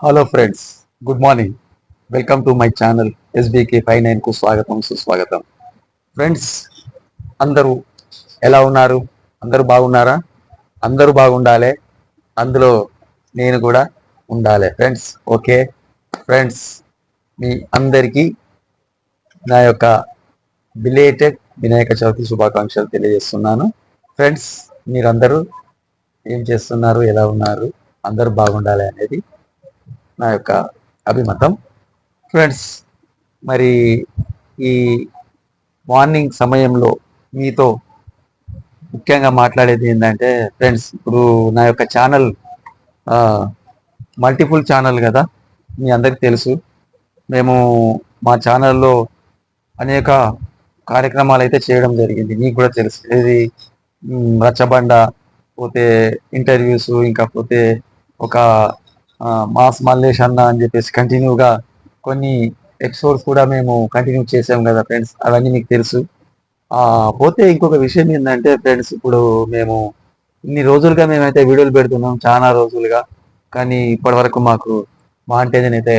Hello friends good morning welcome to my channel SBK five నైన్కు స్వాగతం సుస్వాగతం. Friends అందరూ ఎలా ఉన్నారు? అందరూ బాగున్నారా? అందరూ బాగుండాలి. అందులో నేను కూడా ఉండాలి. ఫ్రెండ్స్ ఓకే ఫ్రెండ్స్ మీ అందరికీ నా యొక్క బిలేటెడ్ వినాయక చవితి శుభాకాంక్షలు తెలియజేస్తున్నాను. ఫ్రెండ్స్ మీరందరూ ఏం చేస్తున్నారు? ఎలా ఉన్నారు? అందరూ బాగుండాలి అనేది నా యొక్క అభిమతం. ఫ్రెండ్స్ మరి ఈ మార్నింగ్ సమయంలో మీతో ముఖ్యంగా మాట్లాడేది ఏంటంటే ఫ్రెండ్స్ ఇప్పుడు నా యొక్క ఛానల్ మల్టిపుల్ ఛానల్ కదా మీ అందరికి తెలుసు. మేము మా ఛానల్లో అనేక కార్యక్రమాలు అయితే చేయడం జరిగింది. మీకు కూడా తెలుసు. ఇది రచ్చబండ పోతే ఇంటర్వ్యూస్ ఇంకా పోతే ఒక మాస్ మల్లేష్ అన్న అని చెప్పేసి కంటిన్యూగా కొన్ని ఎపిసోడ్స్ కూడా మేము కంటిన్యూ చేసాం కదా ఫ్రెండ్స్ అవన్నీ మీకు తెలుసు. పోతే ఇంకొక విషయం ఏంటంటే ఫ్రెండ్స్ ఇప్పుడు మేము ఇన్ని రోజులుగా మేమైతే వీడియోలు పెడుతున్నాం చాలా రోజులుగా. కానీ ఇప్పటి వరకు మాకు మాంటేజన్ అయితే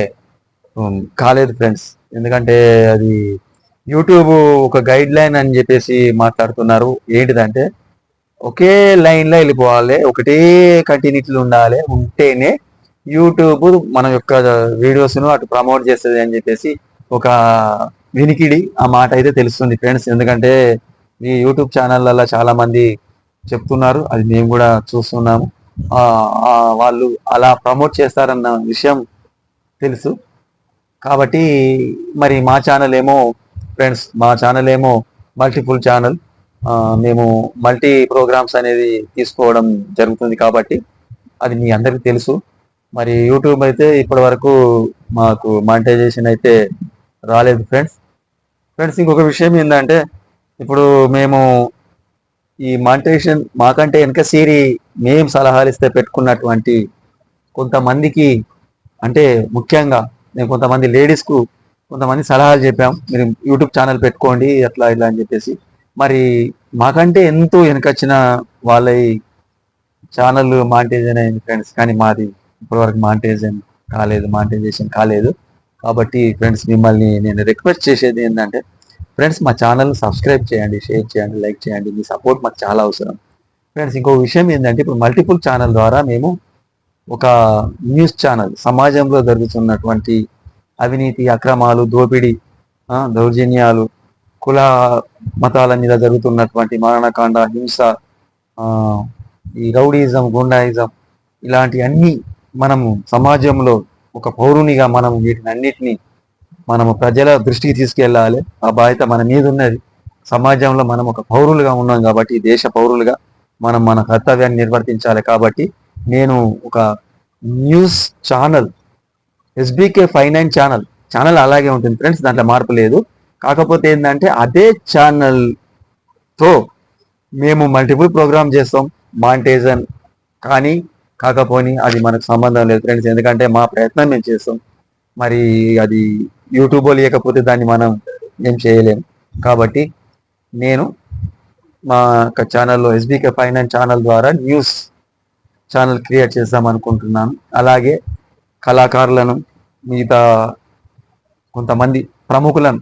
కాలేదు ఫ్రెండ్స్ ఎందుకంటే అది యూట్యూబ్ ఒక గైడ్ లైన్ అని చెప్పేసి మాట్లాడుతున్నారు. ఏంటిదంటే ఒకే లైన్లో వెళ్ళిపోవాలి ఒకటే కంటిన్యూటీలు ఉండాలి ఉంటేనే యూట్యూబ్ మన యొక్క వీడియోస్ను అటు ప్రమోట్ చేస్తుంది అని చెప్పేసి ఒక వినికిడి ఆ మాట అయితే తెలుస్తుంది ఫ్రెండ్స్. ఎందుకంటే ఈ యూట్యూబ్ ఛానళ్ళల్లో చాలా మంది చెప్తున్నారు. అది మేము కూడా చూస్తున్నాము. వాళ్ళు అలా ప్రమోట్ చేస్తారన్న విషయం తెలుసు. కాబట్టి మరి మా ఛానల్ ఏమో ఫ్రెండ్స్ మా ఛానల్ ఏమో మల్టిపుల్ ఛానల్. మేము మల్టీ ప్రోగ్రామ్స్ అనేది తీసుకోవడం జరుగుతుంది కాబట్టి అది మీ అందరికీ తెలుసు. మరి యూట్యూబ్ అయితే ఇప్పటి వరకు మాకు మానిటైజేషన్ అయితే రాలేదు ఫ్రెండ్స్ ఫ్రెండ్స్ ఇంకొక విషయం ఏంటంటే ఇప్పుడు మేము ఈ మానిటైజేషన్ మాకంటే వెనక సీరి మేము సలహాలు ఇస్తే పెట్టుకున్నటువంటి కొంతమందికి అంటే ముఖ్యంగా నేను కొంతమంది లేడీస్కు కొంతమంది సలహాలు చెప్పాం. మీరు యూట్యూబ్ ఛానల్ పెట్టుకోండి అట్లా ఇలా అని చెప్పేసి. మరి మాకంటే ఎంతో వెనకొచ్చిన వాళ్ళ ఛానల్ మానిటైజేషన్ అయింది ఫ్రెండ్స్ కానీ మాది ఇప్పటివరకు మానిటైజేషన్ కాలేదు మానిటైజేషన్ కాలేదు. కాబట్టి ఫ్రెండ్స్ మిమ్మల్ని నేను రిక్వెస్ట్ చేసేది ఏంటంటే ఫ్రెండ్స్ మా ఛానల్ సబ్స్క్రైబ్ చేయండి షేర్ చేయండి లైక్ చేయండి. మీ సపోర్ట్ మాకు చాలా అవసరం. ఫ్రెండ్స్ ఇంకో విషయం ఏంటంటే ఇప్పుడు మల్టిపుల్ ఛానల్ ద్వారా మేము ఒక న్యూస్ ఛానల్ సమాజంలో జరుగుతున్నటువంటి అవినీతి అక్రమాలు దోపిడీ దౌర్జన్యాలు కుల మతాల మీద జరుగుతున్నటువంటి మరణకాండ హింస ఈ రౌడీజం గుండాయిజం ఇలాంటి అన్ని మనము సమాజంలో ఒక పౌరునిగా మనం వీటిని అన్నిటినీ మనము ప్రజల దృష్టికి తీసుకెళ్ళాలి. ఆ బాధ్యత మన మీద ఉన్నది. సమాజంలో మనం ఒక పౌరులుగా ఉన్నాం కాబట్టి దేశ పౌరులుగా మనం మన కర్తవ్యాన్ని నిర్వర్తించాలి కాబట్టి నేను ఒక news channel SBK five nine channel channel అలాగే ఉంటుంది ఫ్రెండ్స్ దాంట్లో మార్పు లేదు. కాకపోతే ఏంటంటే అదే ఛానల్తో మేము మల్టిపుల్ ప్రోగ్రామ్ చేస్తాం మాంటేజన్ కానీ కాకపోని అది మనకు సంబంధం లేదు ఫ్రెండ్స్ ఎందుకంటే మా ప్రయత్నం మేము చేస్తాం. మరి అది యూట్యూబ్ లేకపోతే దాన్ని మనం ఏం చేయలేం. కాబట్టి నేను మా యొక్క ఛానల్లో ఎస్బీకే ఫైనాన్స్ ఛానల్ ద్వారా న్యూస్ ఛానల్ క్రియేట్ చేద్దాం అనుకుంటున్నాను. అలాగే కళాకారులను మిగతా కొంతమంది ప్రముఖులను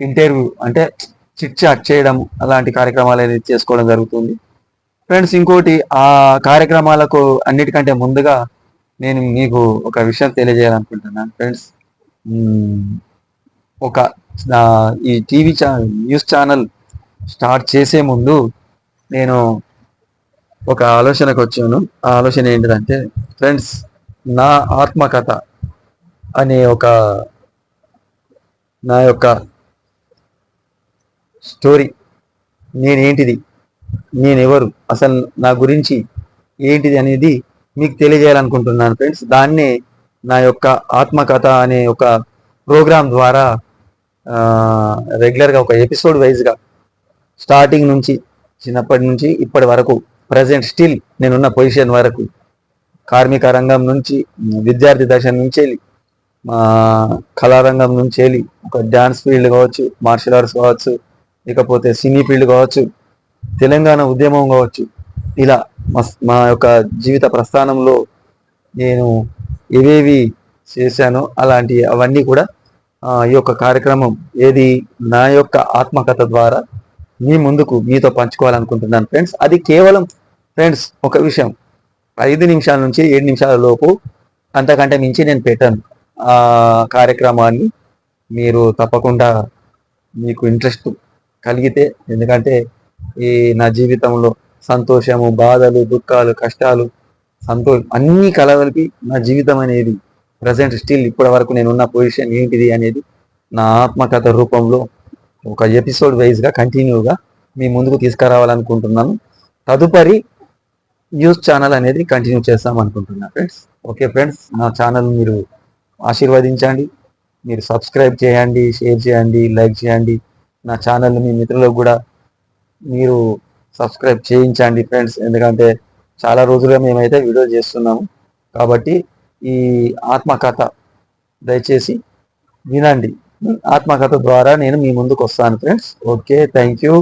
ఇంటర్వ్యూ అంటే చిట్ చాట్ చేయడం అలాంటి కార్యక్రమాలు అనేది చేసుకోవడం జరుగుతుంది ఫ్రెండ్స్ ఇంకోటి ఆ కార్యక్రమాలకు అన్నిటికంటే ముందుగా నేను మీకు ఒక విషయం తెలియజేయాలనుకుంటున్నాను ఫ్రెండ్స్ ఒక ఈ TV channel news channel start చేసే ముందు నేను ఒక ఆలోచనకు వచ్చాను. ఆ ఆలోచన ఏంటిదంటే ఫ్రెండ్స్ నా ఆత్మకథ అనే ఒక నా యొక్క స్టోరీ నేనేంటిది? నేనెవరు? అసలు నా గురించి ఏంటిది అనేది మీకు తెలియజేయాలనుకుంటున్నాను ఫ్రెండ్స్. దాన్నే నా యొక్క ఆత్మకథ అనే ఒక ప్రోగ్రాం ద్వారా రెగ్యులర్గా ఒక ఎపిసోడ్ వైజ్గా స్టార్టింగ్ నుంచి చిన్నప్పటి నుంచి ఇప్పటి వరకు ప్రజెంట్ స్టిల్ నేనున్న పొజిషన్ వరకు కార్మిక రంగం నుంచి విద్యార్థి దశ నుంచి వెళ్ళి మా కళారంగం నుంచి వెళ్ళి ఒక డ్యాన్స్ ఫీల్డ్ కావచ్చు మార్షల్ ఆర్ట్స్ కావచ్చు ఇకపోతే సినీ ఫీల్డ్ కావచ్చు తెలంగాణ ఉద్యమం కావచ్చు. ఇలా మా యొక్క జీవిత ప్రస్థానంలో నేను ఏవేవి చేశానో అలాంటి అవన్నీ కూడా ఈ యొక్క కార్యక్రమం ఏది నా యొక్క ఆత్మకథ ద్వారా మీ ముందుకు మీతో పంచుకోవాలనుకుంటున్నాను ఫ్రెండ్స్. అది కేవలం ఫ్రెండ్స్ ఒక విషయం. ఐదు నిమిషాల నుంచి ఏడు నిమిషాల లోపు అంతకంటే మించి నేను పెట్టాను. ఆ కార్యక్రమాన్ని మీరు తప్పకుండా మీకు ఇంట్రెస్ట్ కలిగితే ఎందుకంటే ఈ నా జీవితంలో సంతోషము బాధలు దుఃఖాలు కష్టాలు సంతోషం అన్నీ కలవలిపి నా జీవితం అనేది ప్రజెంట్ స్టిల్ ఇప్పటి వరకు నేను ఉన్న పొజిషన్ ఏంటిది అనేది నా ఆత్మకథ రూపంలో ఒక ఎపిసోడ్ వైజ్గా కంటిన్యూగా మీ ముందుకు తీసుకురావాలనుకుంటున్నాను. తదుపరి న్యూస్ ఛానల్ అనేది కంటిన్యూ చేస్తాం అనుకుంటున్నాను ఫ్రెండ్స్ ఓకే ఫ్రెండ్స్ నా ఛానల్ మీరు ఆశీర్వదించండి మీరు సబ్స్క్రైబ్ చేయండి షేర్ చేయండి లైక్ చేయండి. నా ఛానల్ మీ మిత్రులకు కూడా మీరు సబ్స్క్రైబ్ చేయించండి ఫ్రెండ్స్ ఎందుకంటే చాలా రోజులుగా మేమైతే వీడియో చేస్తున్నాము. కాబట్టి ఈ ఆత్మకథ దయచేసి వినండి. ఆత్మకథ ద్వారా నేను మీ ముందుకు వస్తాను ఫ్రెండ్స్ ఓకే థ్యాంక్ యూ